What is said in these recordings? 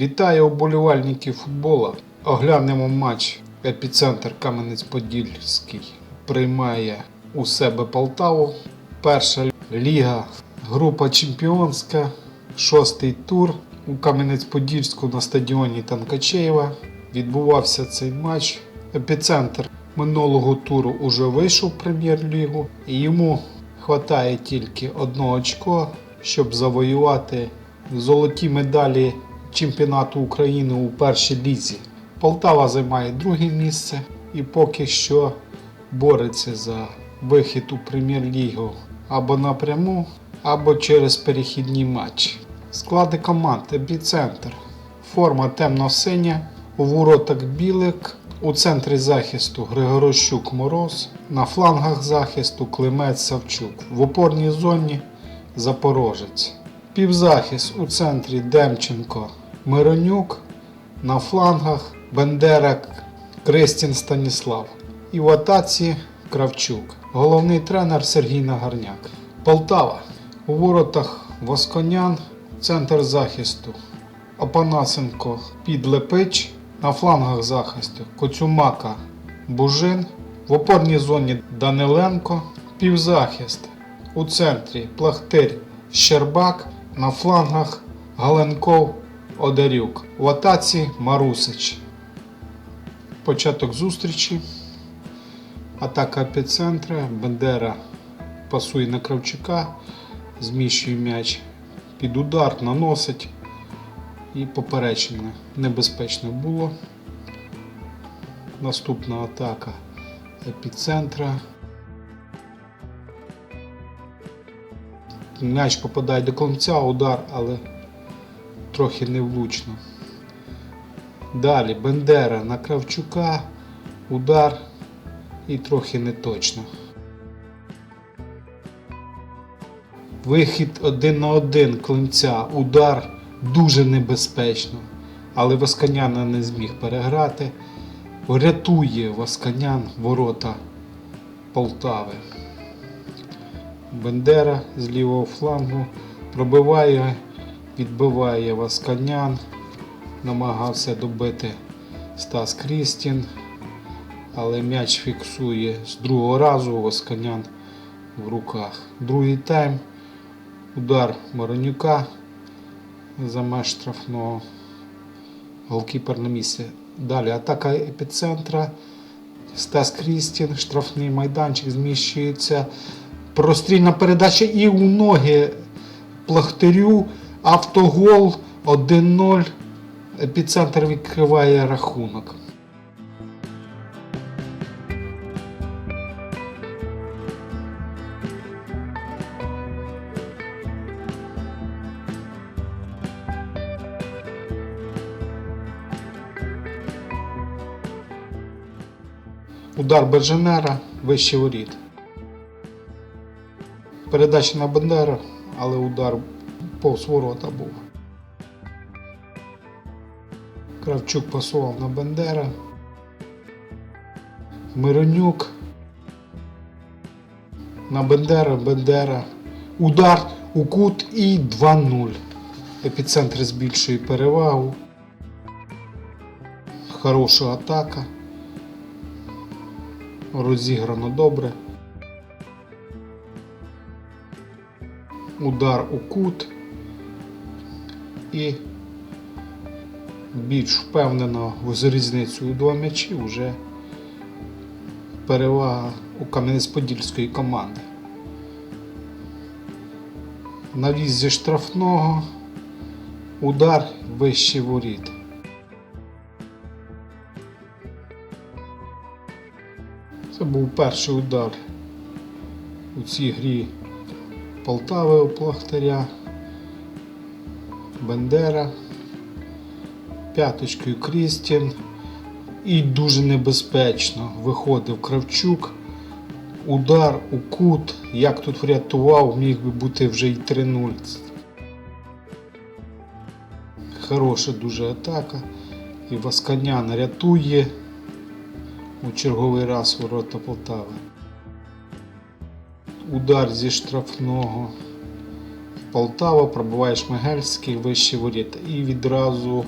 Вітаю оболівальників футбола. Оглянемо матч. Епіцентр Кам'янець-Подільський приймає у себе Полтаву. Перша ліга, група чемпіонська, шостий тур у Кам'янець-Подільську на стадіоні Танкачеєва. Відбувався цей матч. Епіцентр минулого туру уже вийшов в прем'єр-лігу і йому вистачає тільки одного очко, щоб завоювати золоті медалі чемпіонату України у першій лізі. Полтава займає друге місце і поки що бореться за вихід у прем'єр-лігу або напряму, або через перехідні матчі. Склади команд епіцентр. Форма темно-синя, у воротах білик, у центрі захисту Григорощук Мороз, на флангах захисту Климець Савчук, в опорній зоні Запорожець. Півзахист у центрі Демченко Миронюк, на флангах Бендера Кристін Станіслав. І в атаці Кравчук. Головний тренер Сергій Нагарняк. Полтава. У воротах Восконян, центр захисту. Опанасенко Підлепич. На флангах захисту Коцюмака Бужин. В опорній зоні Даниленко. Півзахист. У центрі Плахтир Щербак. На флангах Галенков Одарюк. В атаці Марусич. Початок зустрічі. Атака епіцентра. Бендера пасує на Кравчука. Зміщує м'яч під удар, наносить. І поперечення небезпечно було. Наступна атака епіцентра. М'яч попадає до кінця, удар, але трохи невлучно. Далі Бендера на Кравчука, удар і трохи неточно. Вихід один на один клинця, удар дуже небезпечно, але Восканяна не зміг переграти. Врятує Восканян ворота Полтави. Бендера з лівого флангу пробиває, відбиває Восканян, намагався добити Стас Крістін, але м'яч фіксує з другого разу Восканян в руках. Другий тайм. Удар Моронюка за меж штрафного. Голкіпер на місці. Далі атака епіцентра. Стас Крістін, штрафний майданчик зміщується. Прострільна передача і у ноги Плахтарю. Автогол 1-0. Епіцентр відкриває рахунок. Удар Берженера, вище воріт. Передача на Бендера, але удар повз ворота був. Кравчук пасував на Бендера. Миронюк. На Бендера, Бендера. Удар у кут і 2-0. Епіцентр збільшує перевагу. Хороша атака. Розіграно добре. Удар у кут. І більш впевнено з різницею у два м'ячі вже перевага у Кам'янець-Подільської команди. Навіз зі штрафного. Удар вище воріт. Це був перший удар у цій грі Полтави у Плахтаря, Бендера, п'яточкою Крістін. І дуже небезпечно виходив Кравчук. Удар у кут. Як тут врятував, міг би бути вже й 3-0. Хороша дуже атака. І Васканян рятує у черговий раз ворота Полтави. Удар зі штрафного. Полтава пробиває Шмигельський вище воріт. І відразу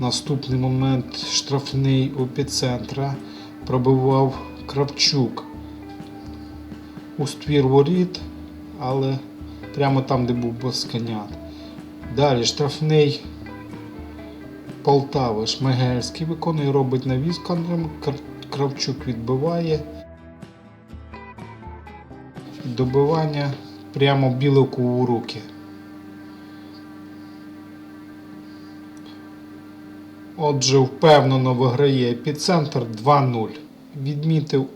Наступний момент штрафний у епіцентра пробивав Кравчук у ствір воріт, але прямо там, де був Босканят. Далі штрафний Полтави Шмигельський виконує, робить навіс контром, Кравчук відбиває. Добивання прямо білоку у руки. Отже, впевнено виграє епіцентр 2-0. Відмітив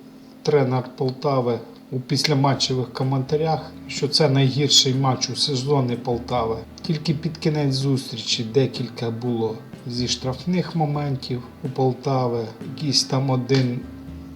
тренер Полтави у післяматчевих коментарях, що це найгірший матч у сезоні Полтави. Тільки під кінець зустрічі декілька було зі штрафних моментів у Полтави, якийсь там один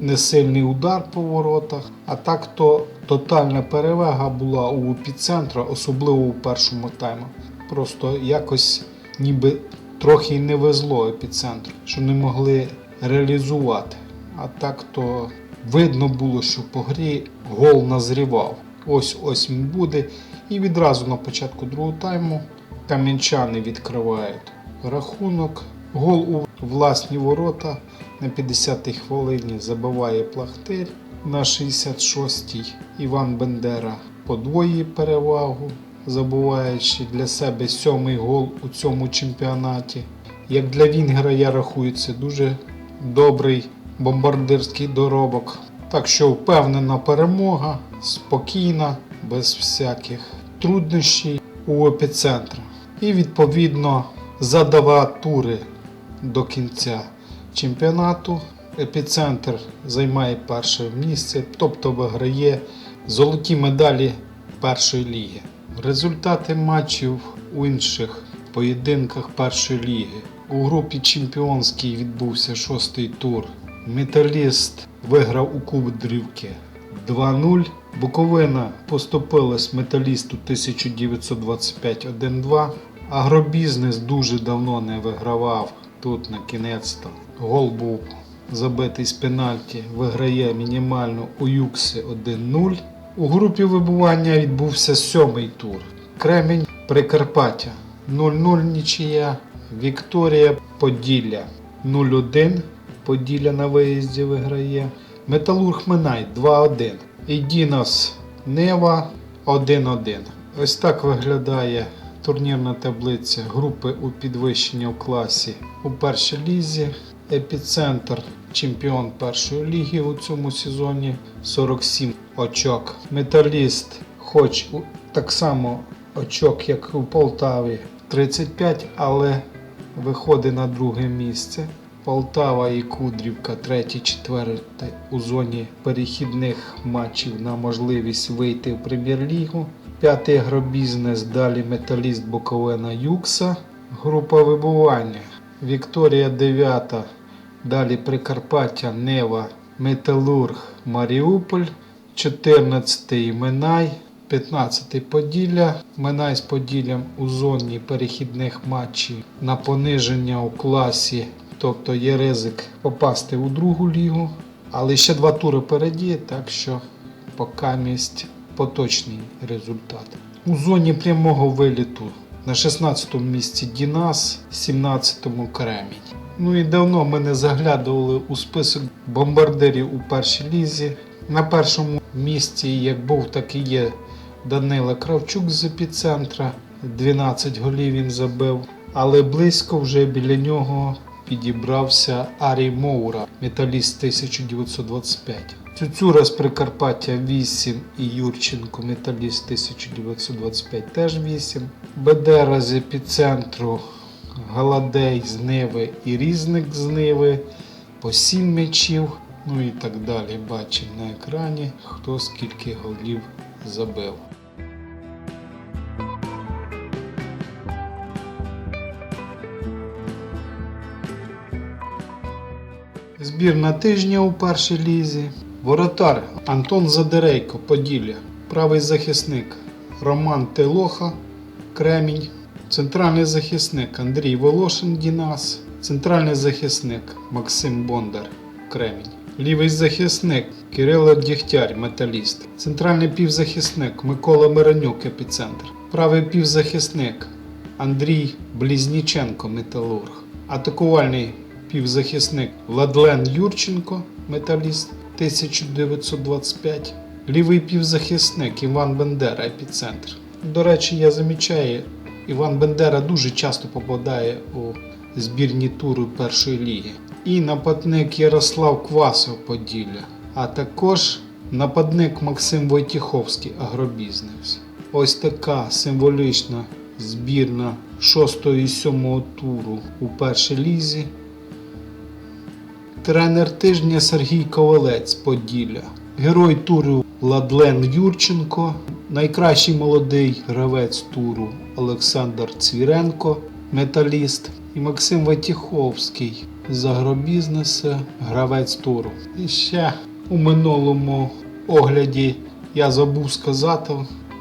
несильний удар по воротах. А так то тотальна перевага була у епіцентру, особливо у першому таймі. Просто якось ніби трохи не везло епіцентру, що не могли реалізувати. А так то видно було, що по грі гол назрівав. Ось ось він буде. І відразу на початку другого тайму кам'янчани відкривають рахунок. Гол у власні ворота на 50-й хвилині забиває Плахтир. На 66-й Іван Бендера подвоює перевагу, забуваючи для себе сьомий гол у цьому чемпіонаті. Як для Вінгера я рахую, це дуже добрий бомбардирський доробок. Так що впевнена перемога, спокійна, без всяких труднощів у епіцентрі. І відповідно за два тури до кінця чемпіонату епіцентр займає перше місце, тобто виграє золоті медалі першої ліги. Результати матчів у інших поєдинках першої ліги. У групі чемпіонській відбувся шостий тур. Металіст виграв у Кубдрівки 2-0. Буковина поступилась металісту 1925 1-2. Агробізнес дуже давно не вигравав. Тут на кінець-то. Гол був забитий з пенальті. Виграє мінімально у Юкси 1-0. У групі вибування відбувся сьомий тур. Кремінь Прикарпаття 0-0 нічия. Вікторія Поділля 0-1. Поділля на виїзді виграє. Металург Минай 2-1. І Дінос Нева 1-1. Ось так виглядає турнірна таблиця групи у підвищення в класі у першій лізі. Епіцентр чемпіон першої ліги у цьому сезоні 47 очок. Металіст, хоч так само очок, як у Полтаві 35, але виходить на друге місце. Полтава і Кудрівка, третє, четверте у зоні перехідних матчів на можливість вийти в прем'єр-лігу. П'ятий агробізнес, далі металіст Буковина Юкса. Група вибування. Вікторія 9, далі Прикарпаття, Нева, Металург, Маріуполь. 14 Минай, 15 Поділля. Минай з Поділлям у зоні перехідних матчів на пониження у класі, тобто є ризик попасти у другу лігу. Але ще два тури переді, так що поки місць поточний результат. У зоні прямого виліту на 16 місці Дінас, 17-му Кремінь. Ну і давно ми не заглядували у список бомбардирів у першій лізі. На першому місці як був, так і є Данила Кравчук з епіцентра. 12 голів він забив. Але близько вже біля нього підібрався Арій Моура, металіст 1925. Цюцюра з Прикарпаття 8 і Юрченко, металіст 1925 теж 8. Бедера з епіцентру, Галадей з Ниви і Різник з Ниви по 7 м'ячів. Ну і так далі. Бачимо на екрані, хто скільки голів забив. Збірна тижня у першій лізі. Воротар Антон Задерейко, Поділля. Правий захисник Роман Телоха, Кремінь. Центральний захисник Андрій Волошин Дінас. Центральний захисник Максим Бондар, Кремінь. Лівий захисник Кирило Дігтяр, металіст. Центральний півзахисник Микола Миронюк, епіцентр. Правий півзахисник Андрій Близніченко, металург. атакувальний півзахисник Владлен Юрченко, металіст 1925, лівий півзахисник Іван Бендера, епіцентр. До речі, я замічаю, Іван Бендера дуже часто попадає у збірні тури першої ліги. І нападник Ярослав Квасов Поділля, а також нападник Максим Войтіховський Агробізнес. Ось така символічна збірна 6 і 7 туру у першій лізі. Тренер тижня Сергій Ковалець Поділля. Герой туру Ладлен Юрченко. Найкращий молодий гравець туру Олександр Цвіренко, металіст. І Максим Ватіховський з агробізнесу, гравець туру. І ще у минулому огляді я забув сказати,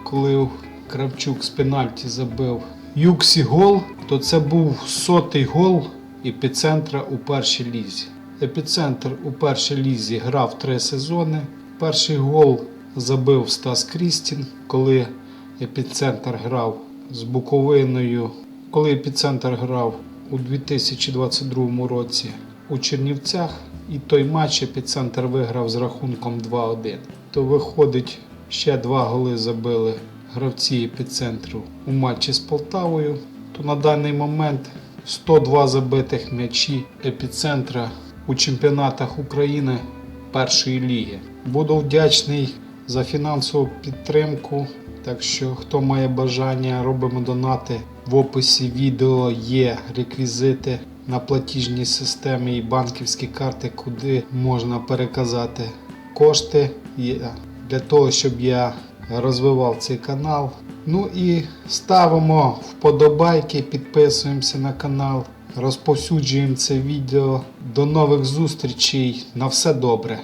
коли Кравчук з пенальті забив Юксі гол, то це був сотий гол епіцентра у першій лізі. Епіцентр у першій лізі грав три сезони. Перший гол забив Стас Крістін, коли епіцентр грав з Буковиною. Коли епіцентр грав у 2022 році у Чернівцях, і той матч епіцентр виграв з рахунком 2-1. То виходить, ще два голи забили гравці епіцентру у матчі з Полтавою. То на даний момент 102 забитих м'ячі епіцентра у чемпіонатах України першої ліги. Буду вдячний за фінансову підтримку. Так що, хто має бажання, робимо донати. В описі відео є реквізити на платіжній системі і банківські карти, куди можна переказати кошти Є для того, щоб я розвивав цей канал. Ну і ставимо вподобайки, підписуємося на канал, розповсюджуємо це відео. До нових зустрічей. На все добре.